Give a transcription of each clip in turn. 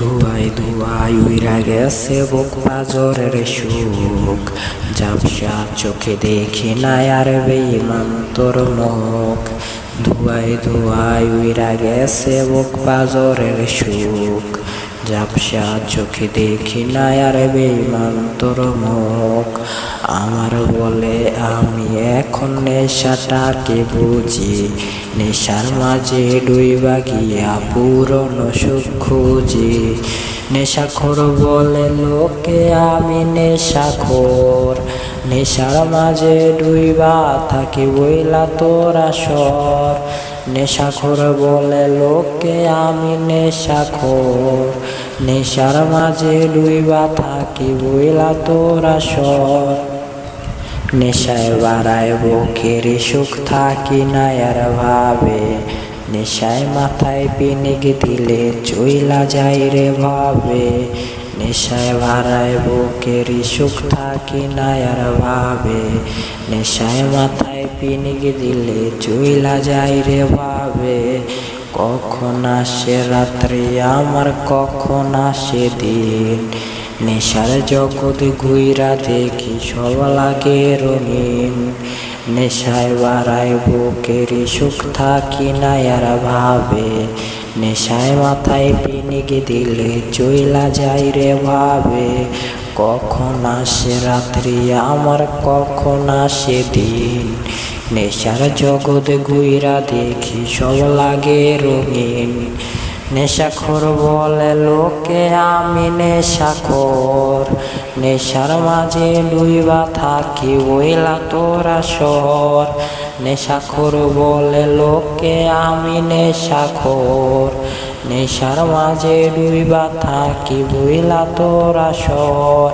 ধুয়াই ধুয়াই উইরা গেছে বুক পাজরের সুখ। ঝাপসা চোখে দেখি নাই আর বেইমান তোর মুখ। ধুয়াই ধুয়াই উইরা গেছে বুক পাজরের সুখ। ঝাপসা চোখে দেখি না, আর বেইমান তোর মুখ। আমার বলে, আমি এখন নেশাটাকে বুঝি। নেশার মাঝে ডুইবা গিয়া পুরনো সুখ খুঁজি। নেশাখোর বলে, লোকে আমি নেশাখোর। নেশার মাঝে ডুইবা থাকি বইলা তোরা সর নেশাখোর বলে লোকে আমি নেশাখোর নেশার মাঝে ডুইবা থাকি বইলা তোরা সর নেশায় বাড়ায় বুকের সুখ থাকি না আর ভাবে। নেশায় মাথায় পিনিক দিলে চইলা যায় রে ভাবে। নেশায় বাড়ায় বুকের সুখ থাকি না আর ভাবে। নেশায় মাথায় পিনিক দিলে চুইলা যায় রে ভাবে। কখন আসে রাত্রি আমার, কখন আসে দিন। নেশার জগৎ ঘুইরা দেখি সব লাগে রঙিন। নেশায় বাড়ায় বুকের সুখ থাকি না আর ভাবে। নেশায় মাথায় পিনিকে দিলে চইলা যাই রে ভাবে। কখন আসে রাত্রি, আমার কখন আসে দিন? নেশার জগৎ ঘুইরা দেখি সব লাগে রঙিন। নেশাখোর বলে লোকে, আমি নেশাখোর নেশার মাঝে ডুইবা থাকি ওইলা তোরা সর নেশাখোর বলে লোকে, আমি নেশাখোর নেশার মাঝে ডুইবা থাকি বইলা তোরা সর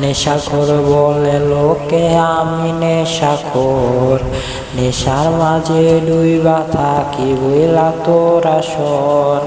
নেশাখোর বলে লোকে, আমি নেশাখোর নেশার মাঝে ডুইবা থাকি বইলা তোরা সর